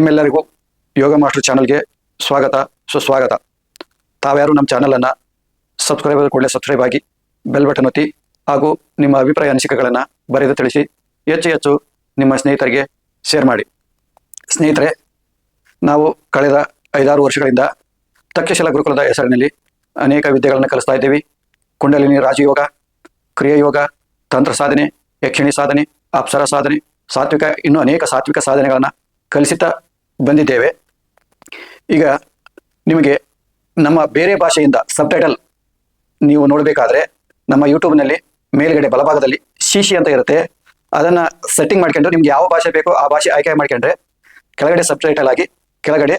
ನಿಮ್ಮೆಲ್ಲರಿಗೂ ಯೋಗ ಮಾಸ್ಟರ್ ಚಾನಲ್ಗೆ ಸ್ವಾಗತ. ಸುಸ್ವಾಗತ. ತಾವ್ಯಾರು ನಮ್ಮ ಚಾನಲನ್ನು ಸಬ್ಸ್ಕ್ರೈಬ್ ಕೂಡಲೇ ಸಬ್ಸ್ಕ್ರೈಬ್ ಆಗಿ ಬೆಲ್ ಬಟನ್ ಒತ್ತಿ ಹಾಗೂ ನಿಮ್ಮ ಅಭಿಪ್ರಾಯ ಅನಿಸಿಕೆಗಳನ್ನು ಬರೆದು ತಿಳಿಸಿ ಹೆಚ್ಚು ಹೆಚ್ಚು ನಿಮ್ಮ ಸ್ನೇಹಿತರಿಗೆ ಶೇರ್ ಮಾಡಿ. ಸ್ನೇಹಿತರೆ, ನಾವು ಕಳೆದ ಐದಾರು ವರ್ಷಗಳಿಂದ ತಕ್ಷಶಿಲ ಗುರುಕುಲದ ಹೆಸರಿನಲ್ಲಿ ಅನೇಕ ವಿದ್ಯೆಗಳನ್ನು ಕಲಿಸ್ತಾ ಇದ್ದೀವಿ. ಕುಂಡಲಿನಿ ರಾಜಯೋಗ, ಕ್ರಿಯಾಯೋಗ, ತಂತ್ರ ಸಾಧನೆ, ಯಕ್ಷಿಣಿ ಸಾಧನೆ, ಅಪ್ಸರ ಸಾಧನೆ, ಸಾತ್ವಿಕ ಇನ್ನೂ ಅನೇಕ ಸಾತ್ವಿಕ ಸಾಧನೆಗಳನ್ನು ಕಲಿಸುತ್ತಾ ಬಂದಿದ್ದೇವೆ. ಈಗ ನಿಮಗೆ ನಮ್ಮ ಬೇರೆ ಭಾಷೆಯಿಂದ ಸಬ್ಟೈಟಲ್ ನೀವು ನೋಡಬೇಕಾದ್ರೆ ನಮ್ಮ ಯೂಟ್ಯೂಬ್ನಲ್ಲಿ ಮೇಲ್ಗಡೆ ಬಲಭಾಗದಲ್ಲಿ ಶೀಶಿ ಅಂತ ಇರುತ್ತೆ. ಅದನ್ನು ಸೆಟ್ಟಿಂಗ್ ಮಾಡ್ಕೊಂಡು ನಿಮ್ಗೆ ಯಾವ ಭಾಷೆ ಬೇಕೋ ಆ ಭಾಷೆ ಆಯ್ಕೆ ಮಾಡ್ಕೊಂಡ್ರೆ ಕೆಳಗಡೆ ಸಬ್ಟೈಟಲ್ ಆಗಿ ಕೆಳಗಡೆ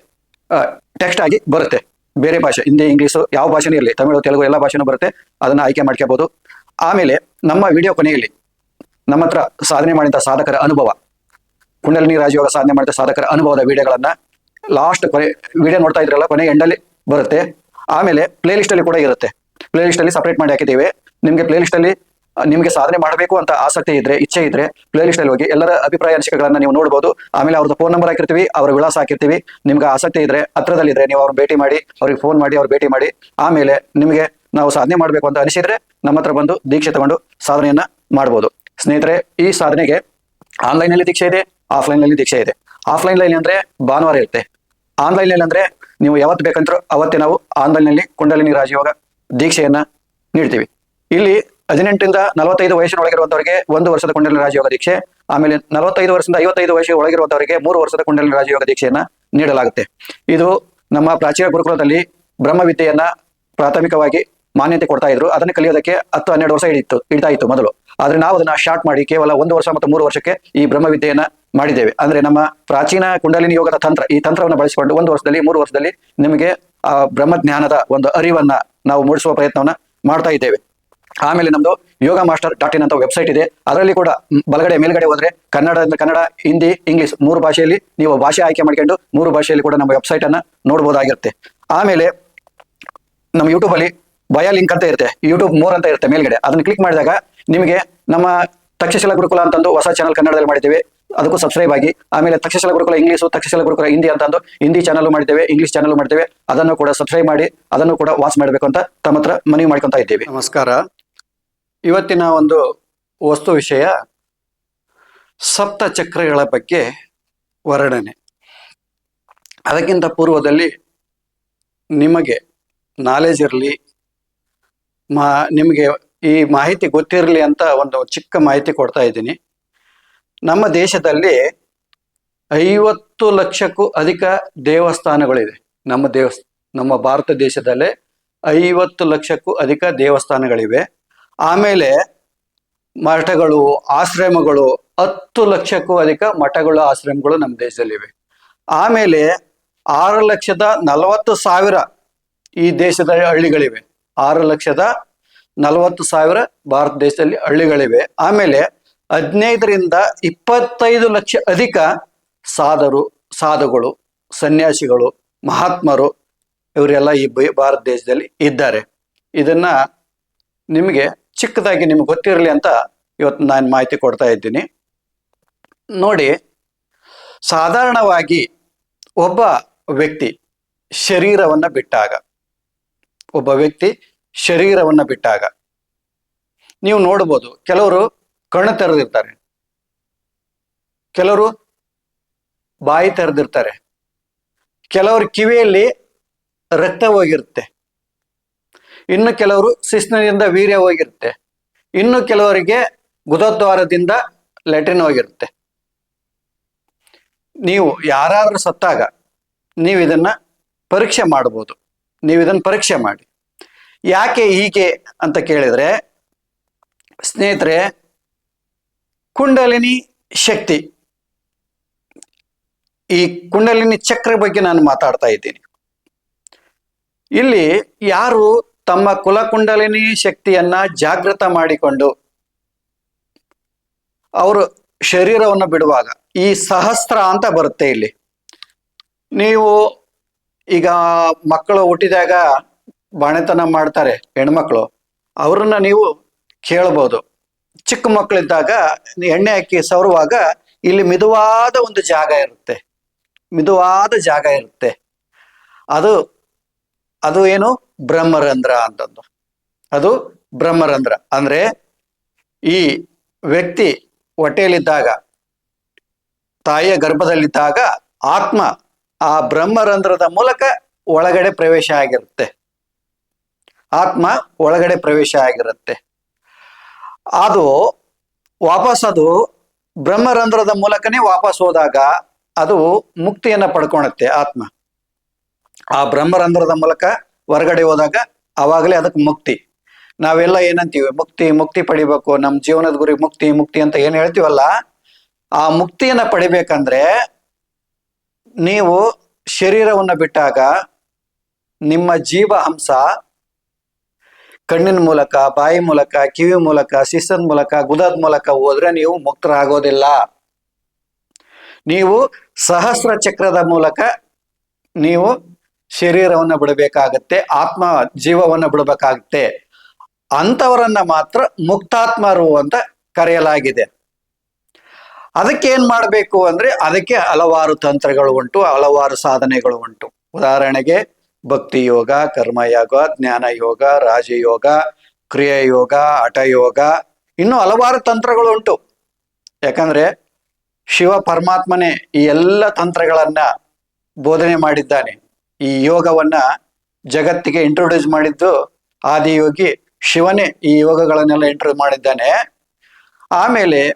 ಟೆಕ್ಸ್ಟ್ ಆಗಿ ಬರುತ್ತೆ. ಬೇರೆ ಭಾಷೆ, ಹಿಂದಿ, ಇಂಗ್ಲೀಷು ಯಾವ ಭಾಷೆನೂ ಇರಲಿ, ತಮಿಳು, ತೆಲುಗು ಎಲ್ಲ ಭಾಷೆನೂ ಬರುತ್ತೆ. ಅದನ್ನು ಆಯ್ಕೆ ಮಾಡ್ಕೋಬೋದು. ಆಮೇಲೆ ನಮ್ಮ ವಿಡಿಯೋ ಕೊನೆಯಲ್ಲಿ ನಮ್ಮ ಹತ್ರ ಸಾಧನೆ ಮಾಡಿದ ಸಾಧಕರ ಅನುಭವ. ಕುಂಡಲಿನಿ ರಾಜಯೋಗ ಸಾಧನೆ ಮಾಡಿದ ಸಾಧಕರ ಅನುಭವದ ವಿಡಿಯೋಗಳನ್ನ ಲಾಸ್ಟ್ ಕೊನೆ ವಿಡಿಯೋ ನೋಡ್ತಾ ಇದ್ರಲ್ಲ, ಕೊನೆ ಎಂಡಲ್ಲಿ ಬರುತ್ತೆ. ಆಮೇಲೆ ಪ್ಲೇ ಲಿಸ್ಟ್ ಅಲ್ಲಿ ಕೂಡ ಇರುತ್ತೆ. ಪ್ಲೇ ಲಿಸ್ಟ್ ಅಲ್ಲಿ ಸಪರೇಟ್ ಮಾಡಿ ಹಾಕಿದ್ದೀವಿ. ನಿಮಗೆ ಪ್ಲೇ ಲಿಸ್ಟ್ ಅಲ್ಲಿ ನಿಮಗೆ ಸಾಧನೆ ಮಾಡಬೇಕು ಅಂತ ಆಸಕ್ತಿ ಇದ್ರೆ, ಇಚ್ಛೆ ಇದ್ರೆ ಪ್ಲೇ ಲಿಸ್ಟ್ ಅಲ್ಲಿ ಹೋಗಿ ಎಲ್ಲರ ಅಭಿಪ್ರಾಯ ಅನಿಸಿಕೆಗಳನ್ನ ನೀವು ನೋಡಬಹುದು ಆಮೇಲೆ ಅವ್ರದ್ದು ಫೋನ್ ನಂಬರ್ ಹಾಕಿರ್ತೀವಿ, ಅವರ ವಿಳಾಸ ಹಾಕಿರ್ತೀವಿ. ನಿಮ್ಗೆ ಆಸಕ್ತಿ ಇದ್ರೆ, ಹತ್ರದಲ್ಲಿದ್ರೆ ನೀವು ಅವ್ರನ್ನ ಭೇಟಿ ಮಾಡಿ, ಅವ್ರಿಗೆ ಫೋನ್ ಮಾಡಿ, ಅವ್ರು ಭೇಟಿ ಮಾಡಿ. ಆಮೇಲೆ ನಿಮಗೆ ನಾವು ಸಾಧನೆ ಮಾಡಬೇಕು ಅಂತ ಅನಿಸಿದ್ರೆ ನಮ್ಮ ಹತ್ರ ಬಂದು ದೀಕ್ಷೆ ತಗೊಂಡು ಸಾಧನೆಯನ್ನ ಮಾಡ್ಬೋದು. ಸ್ನೇಹಿತರೆ, ಈ ಸಾಧನೆಗೆ ಆನ್ಲೈನ್ ಅಲ್ಲಿ ದೀಕ್ಷೆ ಇದೆ. ಆಫ್ಲೈನ್ನಲ್ಲಿ ದೀಕ್ಷೆ ಇದೆ. ಆಫ್ಲೈನ್ನಲ್ಲಿ ಅಂದ್ರೆ ಭಾನುವಾರ ಇರುತ್ತೆ. ಆನ್ಲೈನ್ನಲ್ಲಿ ಅಂದ್ರೆ ನೀವು ಯಾವತ್ತು ಬೇಕಂತರೂ ಅವತ್ತೇ ನಾವು ಆನ್ಲೈನ್ನಲ್ಲಿ ಕುಂಡಲಿನಿ ರಾಜಯೋಗ ದೀಕ್ಷೆಯನ್ನ ನೀಡ್ತೀವಿ. ಇಲ್ಲಿ ಹದಿನೆಂಟರಿಂದ ನಲವತ್ತೈದು ವಯಸ್ಸಿನ ಒಳಗಿರುವಂತವರಿಗೆ ಒಂದು ವರ್ಷದ ಕುಂಡಲಿನಿ ರಾಜಯೋಗ ದೀಕ್ಷೆ, ಆಮೇಲೆ ನಲವತ್ತೈದು ವರ್ಷದಿಂದ ಐವತ್ತೈದು ವಯಸ್ಸಿನ ಒಳಗಿರುವಂತವರಿಗೆ ಮೂರು ವರ್ಷದ ಕುಂಡಲಿನಿ ರಾಜಯೋಗ ದೀಕ್ಷೆಯನ್ನ ನೀಡಲಾಗುತ್ತೆ. ಇದು ನಮ್ಮ ಪ್ರಾಚೀನ ಗುರುಕುಲದಲ್ಲಿ ಬ್ರಹ್ಮವಿದ್ಯೆಯನ್ನ ಪ್ರಾಥಮಿಕವಾಗಿ ಮಾನ್ಯತೆ ಕೊಡ್ತಾ ಇದ್ರು. ಅದನ್ನು ಕಲಿಯೋದಕ್ಕೆ ಹತ್ತು ಹನ್ನೆರಡು ವರ್ಷ ಹಿಡಿತು ಹಿಡಿತಾ ಇತ್ತು ಮೊದಲು. ಆದ್ರೆ ನಾವು ಅದನ್ನ ಶಾರ್ಟ್ ಮಾಡಿ ಕೇವಲ ಒಂದು ವರ್ಷ ಮತ್ತು ಮೂರು ವರ್ಷಕ್ಕೆ ಈ ಬ್ರಹ್ಮವಿದ್ಯೆಯನ್ನ ಮಾಡಿದ್ದೇವೆ. ಅಂದ್ರೆ ನಮ್ಮ ಪ್ರಾಚೀನ ಕುಂಡಲಿನಿ ಯೋಗದ ತಂತ್ರ, ಈ ತಂತ್ರವನ್ನು ಬಳಸಿಕೊಂಡು ಒಂದು ವರ್ಷದಲ್ಲಿ, ಮೂರು ವರ್ಷದಲ್ಲಿ ನಿಮಗೆ ಆ ಬ್ರಹ್ಮಜ್ಞಾನದ ಒಂದು ಅರಿವನ್ನ ನಾವು ಮೂಡಿಸುವ ಪ್ರಯತ್ನವನ್ನ ಮಾಡ್ತಾ ಇದ್ದೇವೆ. ಆಮೇಲೆ ನಮ್ದು ಯೋಗ ಮಾಸ್ಟರ್ ಡಾಟ್ ಇನ್ ಅಂತ ವೆಬ್ಸೈಟ್ ಇದೆ. ಅದರಲ್ಲಿ ಕೂಡ ಬಲಗಡೆ ಮೇಲ್ಗಡೆ ಹೋದ್ರೆ ಕನ್ನಡ ಕನ್ನಡ, ಹಿಂದಿ, ಇಂಗ್ಲಿಷ್ ಮೂರು ಭಾಷೆಯಲ್ಲಿ ನೀವು ಭಾಷೆ ಆಯ್ಕೆ ಮಾಡ್ಕೊಂಡು ಮೂರು ಭಾಷೆಯಲ್ಲಿ ಕೂಡ ನಮ್ಮ ವೆಬ್ಸೈಟ್ ಅನ್ನ ನೋಡಬಹುದಾಗಿರುತ್ತೆ ಆಮೇಲೆ ನಮ್ಮ ಯೂಟ್ಯೂಬ್ ಅಲ್ಲಿ ಬಯಾ ಲಿಂಕ್ ಅಂತ ಇರುತ್ತೆ. ಯೂಟ್ಯೂಬ್ ಮೋರ್ ಅಂತ ಇರುತ್ತೆ ಮೇಲ್ಗಡೆ. ಅದನ್ನ ಕ್ಲಿಕ್ ಮಾಡಿದಾಗ ನಿಮಗೆ ನಮ್ಮ ತಕ್ಷಶಿಲ ಗುರುಕುಲ ಅಂತಂದು ಹೊಸ ಚಾನಲ್ ಕನ್ನಡದಲ್ಲಿ ಮಾಡಿದ್ದೇವೆ. ಅದಕ್ಕೂ ಸಬ್ಸ್ಕ್ರೈಬ್ ಆಗಿ. ಆಮೇಲೆ ತಕ್ಷಶಿಲ ಗುರುಕುಲ ಇಂಗ್ಲೀಷು ತಕ್ಷಶಿಲ ಗುರುಕುಲ ಹಿಂದಿ ಅಂತಂದು ಹಿಂದಿ ಚಾನಲ್ ಮಾಡಿದ್ದೇವೆ ಇಂಗ್ಲಿಷ್ ಚಾನಲ್ ಮಾಡ್ತೇವೆ ಅದನ್ನು ಕೂಡ ಸಬ್ಸ್ಕ್ರೈಬ್ ಮಾಡಿ, ಅದನ್ನು ಕೂಡ ವಾಚ್ ಮಾಡಬೇಕು ಅಂತ ತಮ್ಮ ಹತ್ರ ಮನವಿ ಮಾಡ್ಕೊಂತ ಇದ್ದೇವೆ. ನಮಸ್ಕಾರ. ಇವತ್ತಿನ ಒಂದು ವಸ್ತು ವಿಷಯ ಸಪ್ತ ಚಕ್ರಗಳ ಬಗ್ಗೆ ವರ್ಣನೆ. ಅದಕ್ಕಿಂತ ಪೂರ್ವದಲ್ಲಿ ನಿಮಗೆ ನಾಲೆಜ್ ಇರಲಿ, ಮಾ, ನಿಮಗೆ ಈ ಮಾಹಿತಿ ಗೊತ್ತಿರಲಿ ಅಂತ ಒಂದು ಚಿಕ್ಕ ಮಾಹಿತಿ ಕೊಡ್ತಾ ಇದ್ದೀನಿ. ನಮ್ಮ ದೇಶದಲ್ಲಿ ಐವತ್ತು ಲಕ್ಷಕ್ಕೂ ಅಧಿಕ ದೇವಸ್ಥಾನಗಳಿದೆ ನಮ್ಮ ದೇವಸ್, ನಮ್ಮ ಭಾರತ ದೇಶದಲ್ಲೇ ಐವತ್ತು ಲಕ್ಷಕ್ಕೂ ಅಧಿಕ ದೇವಸ್ಥಾನಗಳಿವೆ. ಆಮೇಲೆ ಮಠಗಳು, ಆಶ್ರಮಗಳು ಹತ್ತು ಲಕ್ಷಕ್ಕೂ ಅಧಿಕ ಮಠಗಳು ಆಶ್ರಮಗಳು ನಮ್ಮ ದೇಶದಲ್ಲಿವೆ. ಆಮೇಲೆ ಆರು ಲಕ್ಷದ ನಲವತ್ತು ಸಾವಿರ ಈ ದೇಶದ ಹಳ್ಳಿಗಳಿವೆ. ಆರು ಲಕ್ಷದ ನಲವತ್ತು ಸಾವಿರ ಭಾರತ ದೇಶದಲ್ಲಿ ಹಳ್ಳಿಗಳಿವೆ. ಆಮೇಲೆ ಹದಿನೈದರಿಂದ ಇಪ್ಪತ್ತೈದು ಲಕ್ಷ ಅಧಿಕ ಸಾಧರು ಸಾಧುಗಳು, ಸನ್ಯಾಸಿಗಳು, ಮಹಾತ್ಮರು ಇವರೆಲ್ಲ ಈ ಭಾರತ ದೇಶದಲ್ಲಿ ಇದ್ದಾರೆ. ಇದನ್ನ ನಿಮಗೆ ಚಿಕ್ಕದಾಗಿ ನಿಮ್ಗೆ ಗೊತ್ತಿರಲಿ ಅಂತ ಇವತ್ತು ನಾನು ಮಾಹಿತಿ ಕೊಡ್ತಾ ಇದ್ದೀನಿ. ನೋಡಿ, ಸಾಧಾರಣವಾಗಿ ಒಬ್ಬ ವ್ಯಕ್ತಿ ಶರೀರವನ್ನು ಬಿಟ್ಟಾಗ, ಒಬ್ಬ ವ್ಯಕ್ತಿ ಶರೀರವನ್ನು ಬಿಟ್ಟಾಗ, ನೀವು ನೋಡ್ಬೋದು ಕೆಲವರು ಕಣ್ಣು ತೆರೆದಿರ್ತಾರೆ. ಕೆಲವರು ಬಾಯಿ ತೆರೆದಿರ್ತಾರೆ. ಕೆಲವರು ಕಿವಿಯಲ್ಲಿ ರಕ್ತ ಹೋಗಿರುತ್ತೆ. ಇನ್ನು ಕೆಲವರು ಶಿಸ್ನಿಂದ ವೀರ್ಯ ಹೋಗಿರುತ್ತೆ. ಇನ್ನು ಕೆಲವರಿಗೆ ಗುದದ್ವಾರದಿಂದ ಲೆಟ್ರಿನ್ ಹೋಗಿರುತ್ತೆ. ನೀವು ಯಾರಾದ್ರೂ ಸತ್ತಾಗ ನೀವು ಇದನ್ನ ಪರೀಕ್ಷೆ ಮಾಡ್ಬೋದು. ನೀವು ಇದನ್ನ ಪರೀಕ್ಷೆ ಮಾಡಿ. ಯಾಕೆ ಹೀಗೆ ಅಂತ ಕೇಳಿದ್ರೆ, ಸ್ನೇಹಿತರೆ ಕುಂಡಲಿನಿ ಶಕ್ತಿ. ಈ ಕುಂಡಲಿನಿ ಚಕ್ರ ಬಗ್ಗೆ ನಾನು ಮಾತಾಡ್ತಾ ಇದ್ದೀನಿ. ಇಲ್ಲಿ ಯಾರು ತಮ್ಮ ಕುಲಕುಂಡಲಿನಿ ಶಕ್ತಿಯನ್ನ ಜಾಗೃತ ಮಾಡಿಕೊಂಡು ಅವರು ಶರೀರವನ್ನು ಬಿಡುವಾಗ ಈ ಸಹಸ್ರ ಅಂತ ಬರುತ್ತೆ ಇಲ್ಲಿ. ನೀವು ಈಗ ಮಕ್ಕಳು ಹುಟ್ಟಿದಾಗ ಬಾಣೆತನ ಮಾಡ್ತಾರೆ, ಹೆಣ್ಮಕ್ಳು, ಅವ್ರನ್ನ ನೀವು ಕೇಳ್ಬೋದು. ಚಿಕ್ಕ ಮಕ್ಕಳಿದ್ದಾಗ ಎಣ್ಣೆ ಹಾಕಿ ಸವರುವಾಗ ಇಲ್ಲಿ ಮಿದುವಾದ ಒಂದು ಜಾಗ ಇರುತ್ತೆ. ಮಿದುವಾದ ಜಾಗ ಇರುತ್ತೆ. ಅದು ಅದು ಏನು? ಬ್ರಹ್ಮರಂಧ್ರ ಅಂತಂದು ಅದು ಬ್ರಹ್ಮರಂಧ್ರ. ಅಂದ್ರೆ ಈ ವ್ಯಕ್ತಿ ಹೊಟ್ಟೆಯಲ್ಲಿದ್ದಾಗ, ತಾಯಿಯ ಗರ್ಭದಲ್ಲಿದ್ದಾಗ ಆತ್ಮ ಆ ಬ್ರಹ್ಮರಂಧ್ರದ ಮೂಲಕ ಒಳಗಡೆ ಪ್ರವೇಶ ಆಗಿರುತ್ತೆ. ಆತ್ಮ ಒಳಗಡೆ ಪ್ರವೇಶ ಆಗಿರುತ್ತೆ. ಅದು ವಾಪಸ್ ಅದು ಬ್ರಹ್ಮರಂಧ್ರದ ಮೂಲಕನೇ ವಾಪಸ್ ಹೋದಾಗ ಅದು ಮುಕ್ತಿಯನ್ನ ಪಡ್ಕೊಳತ್ತೆ ಆತ್ಮ. ಆ ಬ್ರಹ್ಮರಂಧ್ರದ ಮೂಲಕ ಹೊರಗಡೆ ಹೋದಾಗ ಅವಾಗಲೇ ಅದಕ್ಕೆ ಮುಕ್ತಿ. ನಾವೆಲ್ಲ ಏನಂತೀವಿ? ಮುಕ್ತಿ ಮುಕ್ತಿ ಪಡಿಬೇಕು. ನಮ್ಮ ಜೀವನದ ಗುರಿ ಮುಕ್ತಿ ಮುಕ್ತಿ ಅಂತ ಏನು ಹೇಳ್ತೀವಲ್ಲ? ಆ ಮುಕ್ತಿಯನ್ನ ಪಡಿಬೇಕಂದ್ರೆ ನೀವು ಶರೀರವನ್ನ ಬಿಟ್ಟಾಗ ನಿಮ್ಮ ಜೀವ ಹಂಸ ಕಣ್ಣಿನ ಮೂಲಕ, ಬಾಯಿ ಮೂಲಕ, ಕಿವಿ ಮೂಲಕ ಶಿಸ್ತದ ಮೂಲಕ, ಗುದದ ಮೂಲಕ ಹೋದ್ರೆ ನೀವು ಮುಕ್ತರಾಗೋದಿಲ್ಲ. ನೀವು ಸಹಸ್ರ ಚಕ್ರದ ಮೂಲಕ ನೀವು ಶರೀರವನ್ನು ಬಿಡಬೇಕಾಗತ್ತೆ, ಆತ್ಮ ಜೀವವನ್ನು ಬಿಡಬೇಕಾಗತ್ತೆ. ಅಂಥವರನ್ನ ಮಾತ್ರ ಮುಕ್ತಾತ್ಮರು ಅಂತ ಕರೆಯಲಾಗಿದೆ. ಅದಕ್ಕೆ ಏನ್ ಮಾಡಬೇಕು ಅಂದ್ರೆ, ಅದಕ್ಕೆ ಹಲವಾರು ತಂತ್ರಗಳು ಉಂಟು, ಹಲವಾರು ಸಾಧನೆಗಳು ಉಂಟು. ಉದಾಹರಣೆಗೆ ಭಕ್ತಿ ಯೋಗ ಕರ್ಮಯೋಗ ಜ್ಞಾನ ಯೋಗ, ರಾಜಯೋಗ ಕ್ರಿಯಾಯೋಗ ಹಠಯೋಗ ಇನ್ನೂ ಹಲವಾರು ತಂತ್ರಗಳು ಉಂಟು ಯಾಕಂದ್ರೆ ಶಿವ ಪರಮಾತ್ಮನೇ ಈ ಎಲ್ಲ ತಂತ್ರಗಳನ್ನ ಬೋಧನೆ ಮಾಡಿದ್ದಾನೆ. ಈ ಯೋಗವನ್ನ ಜಗತ್ತಿಗೆ ಇಂಟ್ರೊಡ್ಯೂಸ್ ಮಾಡಿದ್ದು ಆದಿಯೋಗಿ ಶಿವನೇ ಈ ಯೋಗಗಳನ್ನೆಲ್ಲ ಇಂಟ್ರೊಡ್ಯೂಸ್ ಮಾಡಿದ್ದಾನೆ. ಆಮೇಲೆ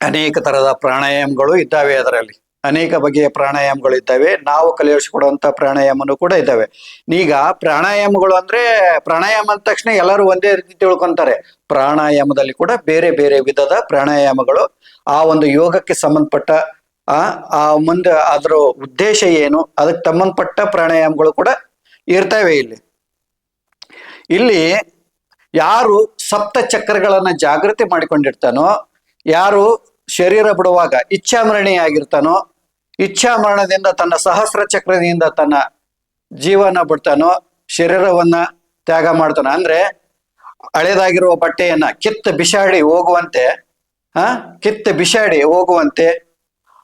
ಅನೇಕ ತರದ ಪ್ರಾಣಾಯಾಮಗಳು ಇದ್ದಾವೆ ಅದರಲ್ಲಿ. ಅನೇಕ ಬಗೆಯ ಪ್ರಾಣಾಯಾಮಗಳು ಇದ್ದಾವೆ. ನಾವು ಕಲಿಯಿಸಿಕೊಡುವಂತ ಪ್ರಾಣಾಯಾಮನು ಕೂಡ ಇದ್ದಾವೆ. ಈಗ ಪ್ರಾಣಾಯಾಮಗಳು ಅಂದ್ರೆ ಪ್ರಾಣಾಯಾಮ ಅಂದ ತಕ್ಷಣ ಎಲ್ಲರೂ ಒಂದೇ ರೀತಿ ತಿಳ್ಕೊಂತಾರೆ. ಪ್ರಾಣಾಯಾಮದಲ್ಲಿ ಕೂಡ ಬೇರೆ ಬೇರೆ ವಿಧದ ಪ್ರಾಣಾಯಾಮಗಳು. ಆ ಒಂದು ಯೋಗಕ್ಕೆ ಸಂಬಂಧಪಟ್ಟ, ಆ ಆ ಮುಂದೆ ಅದರ ಉದ್ದೇಶ ಏನು, ಅದಕ್ಕೆ ಸಂಬಂಧಪಟ್ಟ ಪ್ರಾಣಾಯಾಮಗಳು ಕೂಡ ಇರ್ತವೆ ಇಲ್ಲಿ. ಇಲ್ಲಿ ಯಾರು ಸಪ್ತ ಚಕ್ರಗಳನ್ನ ಜಾಗೃತಿ ಮಾಡಿಕೊಂಡಿರ್ತಾನೋ, ಯಾರು ಶರೀರ ಬಿಡುವಾಗ ಇಚ್ಛಾಮರಣಿ ಆಗಿರ್ತಾನೋ ಇಚ್ಛಾಮರಣದಿಂದ ತನ್ನ ಸಹಸ್ರ ಚಕ್ರದಿಂದ ತನ್ನ ಜೀವನ ಬಿಡ್ತಾನೋ, ಶರೀರವನ್ನ ತ್ಯಾಗ ಮಾಡ್ತಾನ, ಅಂದ್ರೆ ಹಳೇದಾಗಿರುವ ಬಟ್ಟೆಯನ್ನ ಕಿತ್ತ ಬಿಸಾಡಿ ಹೋಗುವಂತೆ ಆ ಕಿತ್ತ ಬಿಸಾಡಿ ಹೋಗುವಂತೆ,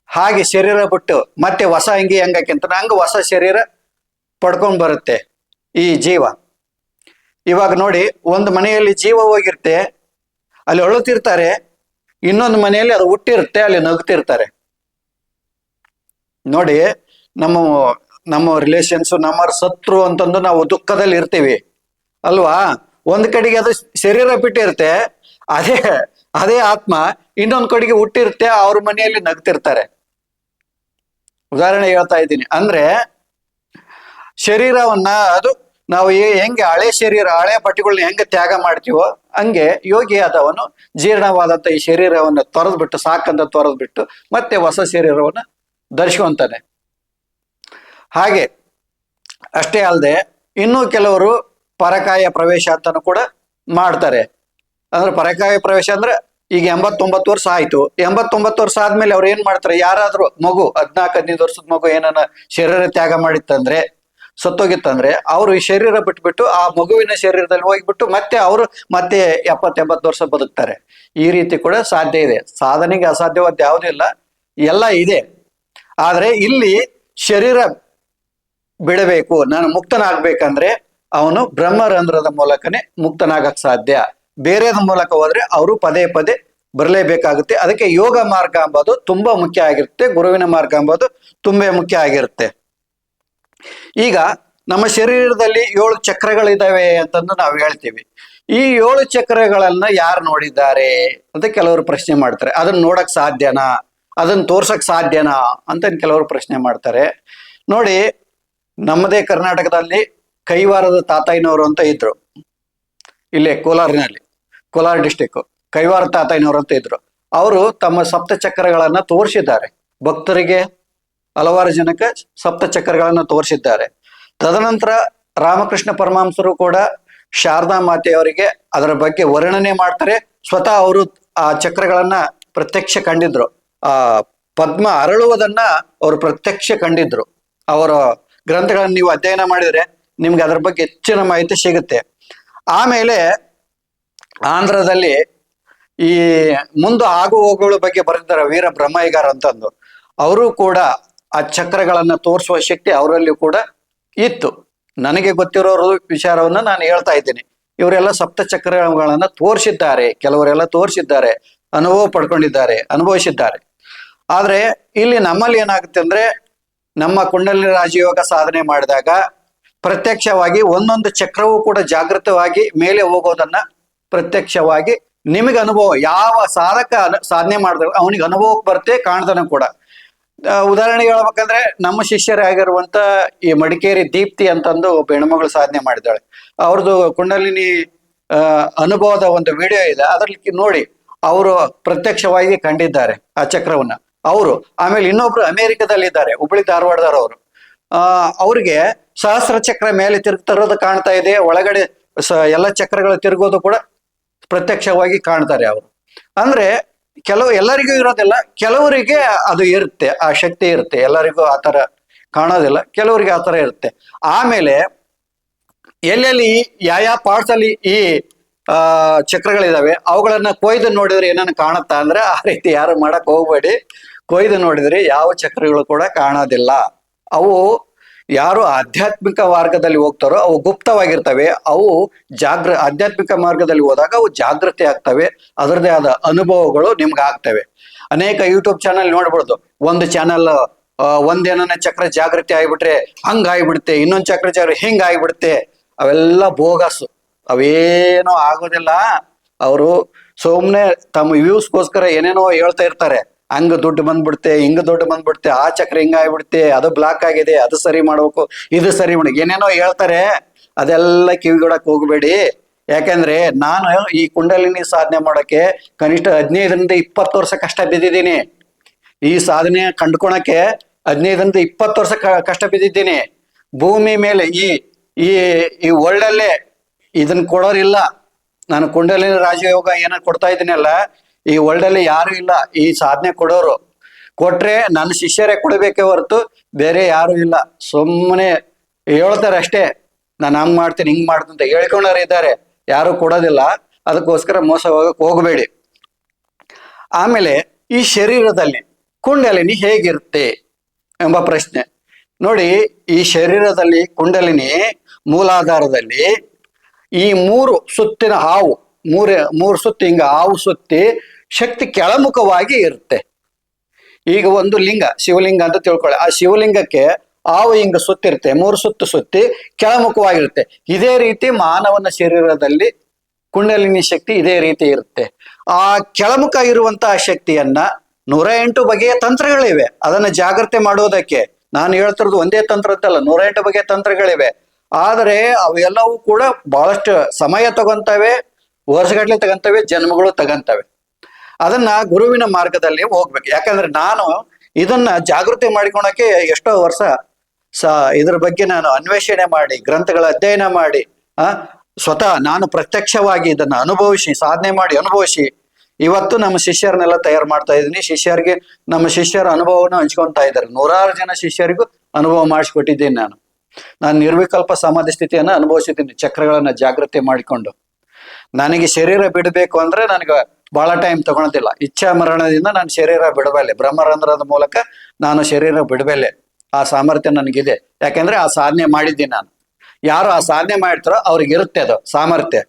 ಹಾಗೆ ಶರೀರ ಬಿಟ್ಟು ಮತ್ತೆ ಹೊಸ ಅಂಗಿ ಹೆಂಗಕ್ಕಿಂತ ಹಂಗ ಹೊಸ ಶರೀರ ಪಡ್ಕೊಂಡ್ ಬರುತ್ತೆ ಈ ಜೀವ. ಇವಾಗ ನೋಡಿ, ಒಂದು ಮನೆಯಲ್ಲಿ ಜೀವ ಹೋಗಿರುತ್ತೆ ಅಲ್ಲಿ ಅಳುತ್ತಿರ್ತಾರೆ, ಇನ್ನೊಂದು ಮನೆಯಲ್ಲಿ ಅದು ಹುಟ್ಟಿರುತ್ತೆ, ಅಲ್ಲಿ ನಗ್ತಿರ್ತಾರೆ. ನೋಡಿ, ನಮ್ಮ ನಮ್ಮ ರಿಲೇಷನ್ಸ್ ನಮ್ಮ ಶತ್ರು ಅಂತಂದು ನಾವು ದುಃಖದಲ್ಲಿ ಇರ್ತೀವಿ. ಅಲ್ವಾ? ಒಂದ್ ಕಡೆಗೆ ಅದು ಶರೀರ ಬಿಟ್ಟಿರುತ್ತೆ ಅದೇ ಅದೇ ಆತ್ಮ ಇನ್ನೊಂದ್ ಕಡೆಗೆ ಹುಟ್ಟಿರುತ್ತೆ, ಅವ್ರ ಮನೆಯಲ್ಲಿ ನಗ್ತಿರ್ತಾರೆ. ಉದಾಹರಣೆ ಹೇಳ್ತಾ ಇದ್ದೀನಿ. ಅಂದ್ರೆ, ಶರೀರವನ್ನ ಅದು ನಾವು ಹೆಂಗೆ ಹಳೆ ಶರೀರ, ಹಳೆ ಬಟ್ಟೆಗಳನ್ನ ಹೆಂಗೆ ತ್ಯಾಗ ಮಾಡ್ತೀವೋ, ಹಂಗೆ ಯೋಗಿ ಆದವನು ಜೀರ್ಣವಾದಂತ ಈ ಶರೀರವನ್ನು ತೊರೆದ್ಬಿಟ್ಟು ಸಾಕಂತ ತೊರೆದ್ಬಿಟ್ಟು ಮತ್ತೆ ಹೊಸ ಶರೀರವನ್ನ ಧರಿಸ್ಕೊಂತಾನೆ ಹಾಗೆ ಅಷ್ಟೇ ಅಲ್ಲದೆ ಇನ್ನೂ ಕೆಲವರು ಪರಕಾಯ ಪ್ರವೇಶ ಅಂತಾನು ಕೂಡ ಮಾಡ್ತಾರೆ. ಅಂದ್ರೆ ಪರಕಾಯ ಪ್ರವೇಶ ಅಂದ್ರೆ ಈಗ ಎಂಬತ್ತೊಂಬತ್ತು ವರ್ಷ ಆಯ್ತು. ಎಂಬತ್ತೊಂಬತ್ತು ವರ್ಷ ಆದ್ಮೇಲೆ ಅವ್ರು ಏನ್ ಮಾಡ್ತಾರೆ? ಯಾರಾದ್ರೂ ಮಗು, ಹದ್ನಾಲ್ಕು, ಹದಿನೈದು ವರ್ಷದ ಮಗು ಏನನ್ನ ಶರೀರ ತ್ಯಾಗ ಮಾಡಿತ್ತಂದ್ರೆ, ಸತ್ತೋಗಿತ್ತಂದ್ರೆ ಅವರು ಈ ಶರೀರ ಬಿಟ್ಬಿಟ್ಟು ಆ ಮಗುವಿನ ಶರೀರದಲ್ಲಿ ಹೋಗ್ಬಿಟ್ಟು ಮತ್ತೆ ಅವರು ಮತ್ತೆ ಎಪ್ಪತ್ತೆಂಬತ್ತು ವರ್ಷ ಬದುಕ್ತಾರೆ. ಈ ರೀತಿ ಕೂಡ ಸಾಧ್ಯ ಇದೆ. ಸಾಧನೆಗೆ ಅಸಾಧ್ಯವಾದ ಯಾವುದೂ ಇಲ್ಲ. ಎಲ್ಲ ಇದೆ. ಆದ್ರೆ ಇಲ್ಲಿ ಶರೀರ ಬಿಡಬೇಕು, ನಾನು ಮುಕ್ತನಾಗ್ಬೇಕಂದ್ರೆ ಅವನು ಬ್ರಹ್ಮರಂಧ್ರದ ಮೂಲಕನೇ ಮುಕ್ತನಾಗಕ್ ಸಾಧ್ಯ. ಬೇರೆದ ಮೂಲಕ ಹೋದ್ರೆ ಅವರು ಪದೇ ಪದೇ ಬರಲೇಬೇಕಾಗುತ್ತೆ. ಅದಕ್ಕೆ ಯೋಗ ಮಾರ್ಗ ಅಂಬೋದು ತುಂಬಾ ಮುಖ್ಯ ಆಗಿರುತ್ತೆ. ಗುರುವಿನ ಮಾರ್ಗ ಅಂಬೋದು ತುಂಬಾ ಮುಖ್ಯ ಆಗಿರುತ್ತೆ. ಈಗ ನಮ್ಮ ಶರೀರದಲ್ಲಿ ಏಳು ಚಕ್ರಗಳಿದಾವೆ ಅಂತಂದು ನಾವು ಹೇಳ್ತೀವಿ. ಈ ಏಳು ಚಕ್ರಗಳನ್ನ ಯಾರು ನೋಡಿದ್ದಾರೆ ಅಂತ ಕೆಲವರು ಪ್ರಶ್ನೆ ಮಾಡ್ತಾರೆ. ಅದನ್ನ ನೋಡಕ್ ಸಾಧ್ಯನಾ? ಅದನ್ನ ತೋರ್ಸಕ್ ಸಾಧ್ಯನಾ ಅಂತ ಕೆಲವರು ಪ್ರಶ್ನೆ ಮಾಡ್ತಾರೆ. ನೋಡಿ, ನಮ್ಮದೇ ಕರ್ನಾಟಕದಲ್ಲಿ ಕೈವಾರದ ತಾತಯ್ಯನವರು ಅಂತ ಇದ್ರು. ಇಲ್ಲೇ ಕೋಲಾರಿನಲ್ಲಿ, ಕೋಲಾರ ಡಿಸ್ಟಿಕ್ ಕೈವಾರ ತಾತಯ್ಯನವರು ಅಂತ ಇದ್ರು. ಅವರು ತಮ್ಮ ಸಪ್ತ ಚಕ್ರಗಳನ್ನ ತೋರಿಸಿದ್ದಾರೆ. ಭಕ್ತರಿಗೆ ಹಲವಾರು ಜನಕ್ಕೆ ಸಪ್ತ ಚಕ್ರಗಳನ್ನ ತೋರಿಸಿದ್ದಾರೆ. ತದನಂತರ ರಾಮಕೃಷ್ಣ ಪರಮಹಂಸರು ಕೂಡ ಶಾರದಾ ಮಾತೆಯವರಿಗೆ ಅದರ ಬಗ್ಗೆ ವರ್ಣನೆ ಮಾಡ್ತಾರೆ. ಸ್ವತಃ ಅವರು ಆ ಚಕ್ರಗಳನ್ನ ಪ್ರತ್ಯಕ್ಷ ಕಂಡಿದ್ರು. ಆ, ಪದ್ಮ ಅರಳುವುದನ್ನ ಅವರು ಪ್ರತ್ಯಕ್ಷ ಕಂಡಿದ್ರು. ಅವರ ಗ್ರಂಥಗಳನ್ನು ನೀವು ಅಧ್ಯಯನ ಮಾಡಿದ್ರೆ ನಿಮ್ಗೆ ಅದರ ಬಗ್ಗೆ ಹೆಚ್ಚಿನ ಮಾಹಿತಿ ಸಿಗುತ್ತೆ. ಆಮೇಲೆ ಆಂಧ್ರದಲ್ಲಿ ಈ ಮುಂದೆ ಆಗು ಹೋಗುಗಳ ಬಗ್ಗೆ ಬರೆದಿದ್ದಾರೆ ವೀರ ಬ್ರಹ್ಮಯ್ಯಗಾರ ಅಂತಂದು. ಅವರು ಕೂಡ ಆ ಚಕ್ರಗಳನ್ನ ತೋರಿಸುವ ಶಕ್ತಿ ಅವರಲ್ಲಿ ಕೂಡ ಇತ್ತು. ನನಗೆ ಗೊತ್ತಿರೋ ವಿಚಾರವನ್ನ ನಾನು ಹೇಳ್ತಾ ಇದ್ದೀನಿ. ಇವರೆಲ್ಲ ಸಪ್ತ ಚಕ್ರಗಳನ್ನ ತೋರಿಸಿದ್ದಾರೆ. ಕೆಲವರೆಲ್ಲ ತೋರಿಸಿದ್ದಾರೆ. ಅನುಭವ ಪಡ್ಕೊಂಡಿದ್ದಾರೆ, ಅನುಭವಿಸಿದ್ದಾರೆ. ಆದ್ರೆ ಇಲ್ಲಿ ನಮ್ಮಲ್ಲಿ ಏನಾಗುತ್ತೆ ಅಂದ್ರೆ ನಮ್ಮ ಕುಂಡಲಿ ರಾಜಯೋಗ ಸಾಧನೆ ಮಾಡಿದಾಗ ಪ್ರತ್ಯಕ್ಷವಾಗಿ ಒಂದೊಂದು ಚಕ್ರವೂ ಕೂಡ ಜಾಗೃತವಾಗಿ ಮೇಲೆ ಹೋಗೋದನ್ನ ಪ್ರತ್ಯಕ್ಷವಾಗಿ ನಿಮಗೆ ಅನುಭವ ಯಾವ ಸಾಧಕ ಸಾಧನೆ ಮಾಡಿದ ಅವನಿಗೆ ಅನುಭವಕ್ಕೆ ಬರುತ್ತೆ ಕಾಣ್ತಾನೆ ಕೂಡ. ಉದಾಹರಣೆಗೆ ಹೇಳ್ಬೇಕಂದ್ರೆ ನಮ್ಮ ಶಿಷ್ಯರಾಗಿರುವಂತ ಈ ಮಡಿಕೇರಿ ದೀಪ್ತಿ ಅಂತಂದು ಒಬ್ಬ ಹೆಣ್ಮಗಳು ಸಾಧನೆ ಮಾಡಿದ್ದಾಳೆ. ಅವ್ರದ್ದು ಕುಂಡಲಿನಿ ಅನುಭವದ ಒಂದು ವಿಡಿಯೋ ಇದೆ. ಅದ್ರಲ್ಲಿ ನೋಡಿ, ಅವರು ಪ್ರತ್ಯಕ್ಷವಾಗಿ ಕಂಡಿದ್ದಾರೆ ಆ ಚಕ್ರವನ್ನ. ಅವರು, ಆಮೇಲೆ ಇನ್ನೊಬ್ರು ಅಮೆರಿಕದಲ್ಲಿದ್ದಾರೆ ಹುಬ್ಬಳ್ಳಿ ಧಾರವಾಡದವರು ಆ, ಅವ್ರಿಗೆ ಸಹಸ್ರ ಚಕ್ರ ಮೇಲೆ ತಿರುಗ್ತಿರೋದು ಕಾಣ್ತಾ ಇದೆ, ಒಳಗಡೆ ಸ, ಎಲ್ಲ ಚಕ್ರಗಳು ತಿರುಗೋದು ಕೂಡ ಪ್ರತ್ಯಕ್ಷವಾಗಿ ಕಾಣ್ತಾರೆ ಅವರು. ಅಂದ್ರೆ ಕೆಲವು, ಎಲ್ಲರಿಗೂ ಇರೋದಿಲ್ಲ, ಕೆಲವರಿಗೆ ಅದು ಇರುತ್ತೆ, ಆ ಶಕ್ತಿ ಇರುತ್ತೆ, ಎಲ್ಲರಿಗೂ ಆ ತರ ಕಾಣೋದಿಲ್ಲ, ಕೆಲವರಿಗೆ ಆ ತರ ಇರುತ್ತೆ. ಆಮೇಲೆ ಎಲ್ಲೆಲ್ಲಿ ಯಾವ ಯಾವ ಪಾರ್ಟ್ಸ್ ಅಲ್ಲಿ ಈ, ಆ, ಚಕ್ರಗಳಿದಾವೆ, ಅವುಗಳನ್ನ ಕೊಯ್ದು ನೋಡಿದ್ರೆ ಏನನ್ನ ಕಾಣುತ್ತಾ ಅಂದ್ರೆ ಆ ರೀತಿ ಯಾರು ಮಾಡಕ್ ಹೋಗ್ಬೇಡಿ. ಕೊಯ್ದು ನೋಡಿದ್ರೆ ಯಾವ ಚಕ್ರಗಳು ಕೂಡ ಕಾಣೋದಿಲ್ಲ. ಅವು ಯಾರು ಆಧ್ಯಾತ್ಮಿಕ ಮಾರ್ಗದಲ್ಲಿ ಹೋಗ್ತಾರೋ ಅವು ಗುಪ್ತವಾಗಿರ್ತವೆ. ಅವು ಜಾಗ್ರ, ಆಧ್ಯಾತ್ಮಿಕ ಮಾರ್ಗದಲ್ಲಿ ಹೋದಾಗ ಅವು ಜಾಗೃತಿ ಆಗ್ತವೆ. ಅದರದೇ ಆದ ಅನುಭವಗಳು ನಿಮ್ಗೆ ಆಗ್ತವೆ ಅನೇಕ ಯೂಟ್ಯೂಬ್ ಚಾನಲ್ ನೋಡ್ಬಿಡ್ದು ಒಂದು ಚಾನಲ್ ಒಂದೇನ ಚಕ್ರ ಜಾಗೃತಿ ಆಗಿಬಿಟ್ರೆ ಹಂಗ ಆಗಿಬಿಡುತ್ತೆ ಇನ್ನೊಂದ್ ಚಕ್ರ ಚಕ್ರ ಹಿಂಗ ಆಗಿಬಿಡುತ್ತೆ ಅವೆಲ್ಲ ಬೋಗಸ್. ಅವೇನೋ ಆಗೋದಿಲ್ಲ. ಅವರು ಸುಮ್ನೆ ತಮ್ಮ ವ್ಯೂಸ್ಗೋಸ್ಕರ ಏನೇನೋ ಹೇಳ್ತಾ ಇರ್ತಾರೆ. ಹಂಗ ದುಡ್ಡು ಬಂದ್ಬಿಡುತ್ತೆ ಹಿಂಗ ದುಡ್ಡು ಬಂದ್ಬಿಡುತ್ತೆ ಆ ಚಕ್ರ ಹಿಂಗ ಆಗ್ಬಿಡುತ್ತೆ ಅದು ಬ್ಲಾಕ್ ಆಗಿದೆ, ಅದು ಸರಿ ಮಾಡ್ಬೇಕು, ಇದು ಸರಿ ಮಾಡಿ, ಏನೇನೋ ಹೇಳ್ತಾರೆ, ಅದೆಲ್ಲ ಕಿವಿಗೊಡಕ್ ಹೋಗ್ಬೇಡಿ. ಯಾಕಂದ್ರೆ ನಾನು ಈ ಕುಂಡಲಿನಿ ಸಾಧನೆ ಮಾಡೋಕೆ ಕನಿಷ್ಠ ಹದಿನೈದರಿಂದ ಇಪ್ಪತ್ತು ವರ್ಷ ಕಷ್ಟ ಬಿದ್ದಿದ್ದೀನಿ. ಈ ಸಾಧನೆ ಕಂಡ್ಕೊಳಕ್ಕೆ ಹದಿನೈದರಿಂದ ಇಪ್ಪತ್ತು ವರ್ಷ ಕಷ್ಟ ಬಿದ್ದಿದ್ದೀನಿ. ಭೂಮಿ ಮೇಲೆ ಈ ಈ ಈ ಒಳ್ಳಲ್ಲೇ ಇದನ್ನ ಕೊಡೋರಿಲ್ಲ. ನಾನು ಕುಂಡಲಿನಿ ರಾಜಯೋಗ ಏನೋ ಕೊಡ್ತಾ ಇದ್ದೀನಲ್ಲ ಈ ವರ್ಲ್ಡ್ ಅಲ್ಲಿ ಯಾರು ಇಲ್ಲ. ಈ ಸಾಧನೆ ಕೊಡೋರು ಕೊಟ್ರೆ ನನ್ನ ಶಿಷ್ಯರೇ ಕೊಡಬೇಕೇ ಹೊರತು ಬೇರೆ ಯಾರು ಇಲ್ಲ. ಸುಮ್ಮನೆ ಹೇಳ್ತಾರೆ ಅಷ್ಟೇ, ನಾನು ಹಂಗ್ ಮಾಡ್ತೀನಿ, ಹಿಂಗ್ ಮಾಡ್ತೀನಿ ಅಂತ ಹೇಳ್ಕೊಂಡವ್ರು ಇದ್ದಾರೆ. ಯಾರು ಕೊಡೋದಿಲ್ಲ. ಅದಕ್ಕೋಸ್ಕರ ಮೋಸ ಹೋಗಕ್ ಹೋಗಬೇಡಿ. ಆಮೇಲೆ ಈ ಶರೀರದಲ್ಲಿ ಕುಂಡಲಿನಿ ಹೇಗಿರುತ್ತೆ ಎಂಬ ಪ್ರಶ್ನೆ. ನೋಡಿ, ಈ ಶರೀರದಲ್ಲಿ ಕುಂಡಲಿನಿ ಮೂಲಾಧಾರದಲ್ಲಿ ಈ ಮೂರು ಸುತ್ತಿನ ಹಾವು, ಮೂರೇ, ಮೂರು ಸುತ್ತಿ ಹಿಂಗ ಹಾವು ಸುತ್ತಿ ಶಕ್ತಿ ಕೆಳಮುಖವಾಗಿ ಇರುತ್ತೆ. ಈಗ ಒಂದು ಲಿಂಗ, ಶಿವಲಿಂಗ ಅಂತ ತಿಳ್ಕೊಳ್ಳಿ. ಆ ಶಿವಲಿಂಗಕ್ಕೆ ಆವು ಹಿಂಗ ಸುತ್ತಿರುತ್ತೆ ಮೂರು ಸುತ್ತು ಸುತ್ತಿ ಕೆಳಮುಖವಾಗಿರುತ್ತೆ. ಇದೇ ರೀತಿ ಮಾನವನ ಶರೀರದಲ್ಲಿ ಕುಂಡಲಿನಿ ಶಕ್ತಿ ಇದೇ ರೀತಿ ಇರುತ್ತೆ. ಆ ಕೆಳಮುಖ ಇರುವಂತಹ ಶಕ್ತಿಯನ್ನ ನೂರ ಎಂಟು ಬಗೆಯ ತಂತ್ರಗಳಿವೆ. ಅದನ್ನ ಜಾಗ್ರತೆ ಮಾಡೋದಕ್ಕೆ ನಾನು ಹೇಳ್ತಿರೋದು ಒಂದೇ ತಂತ್ರ ಅಂತಲ್ಲ, ನೂರ ಎಂಟು ಬಗೆಯ ತಂತ್ರಗಳಿವೆ. ಆದರೆ ಅವೆಲ್ಲವೂ ಕೂಡ ಬಹಳಷ್ಟು ಸಮಯ ತಗೊಂತವೆ ವರ್ಷಗಟ್ಟಲೆ ತಗಂತವೆ, ಜನ್ಮಗಳು ತಗಂತವೆ. ಅದನ್ನ ಗುರುವಿನ ಮಾರ್ಗದಲ್ಲಿ ಹೋಗ್ಬೇಕು. ಯಾಕಂದ್ರೆ ನಾನು ಇದನ್ನ ಜಾಗೃತಿ ಮಾಡಿಕೊಳಕ್ಕೆ ಎಷ್ಟೋ ವರ್ಷ ಸ ಇದ್ರ ಬಗ್ಗೆ ನಾನು ಅನ್ವೇಷಣೆ ಮಾಡಿ, ಗ್ರಂಥಗಳ ಅಧ್ಯಯನ ಮಾಡಿ, ಆ, ಸ್ವತಃ ನಾನು ಪ್ರತ್ಯಕ್ಷವಾಗಿ ಇದನ್ನ ಅನುಭವಿಸಿ, ಸಾಧನೆ ಮಾಡಿ ಅನುಭವಿಸಿ, ಇವತ್ತು ನಮ್ಮ ಶಿಷ್ಯರನ್ನೆಲ್ಲ ತಯಾರು ಮಾಡ್ತಾ ಇದ್ದೀನಿ. ಶಿಷ್ಯರಿಗೆ ನಮ್ಮ ಶಿಷ್ಯರ ಅನುಭವನ ಹಂಚ್ಕೊಂತಾ ಇದ್ದಾರೆ. ನೂರಾರು ಜನ ಶಿಷ್ಯರಿಗೂ ಅನುಭವ ಮಾಡಿಸ್ಕೊಟ್ಟಿದ್ದೀನಿ ನಾನು. ನಾನು ನಿರ್ವಿಕಲ್ಪ ಸಮಾಧಿ ಸ್ಥಿತಿಯನ್ನ ಅನುಭವಿಸಿದ್ದೀನಿ, ಚಕ್ರಗಳನ್ನ ಜಾಗೃತಿ ಮಾಡಿಕೊಂಡು. ನನಗೆ ಶರೀರ ಬಿಡಬೇಕು ಅಂದ್ರೆ ನನಗೆ ಬಹಳ ಟೈಮ್ ತಗೊಳೋದಿಲ್ಲ. ಇಚ್ಛಾ ಮರಣದಿಂದ ನಾನು ಶರೀರ ಬಿಡಬಲ್ಲೆ. ಬ್ರಹ್ಮರಂಧ್ರದ ಮೂಲಕ ನಾನು ಶರೀರ ಬಿಡಬಲ್ಲೆ. ಆ ಸಾಮರ್ಥ್ಯ ನನಗಿದೆ. ಯಾಕಂದ್ರೆ ಆ ಸಾಧನೆ ಮಾಡಿದ್ದೀನಿ ನಾನು. ಯಾರು ಆ ಸಾಧನೆ ಮಾಡ್ತಾರೋ ಅವ್ರಿಗೆ ಇರುತ್ತೆ ಅದು ಸಾಮರ್ಥ್ಯ.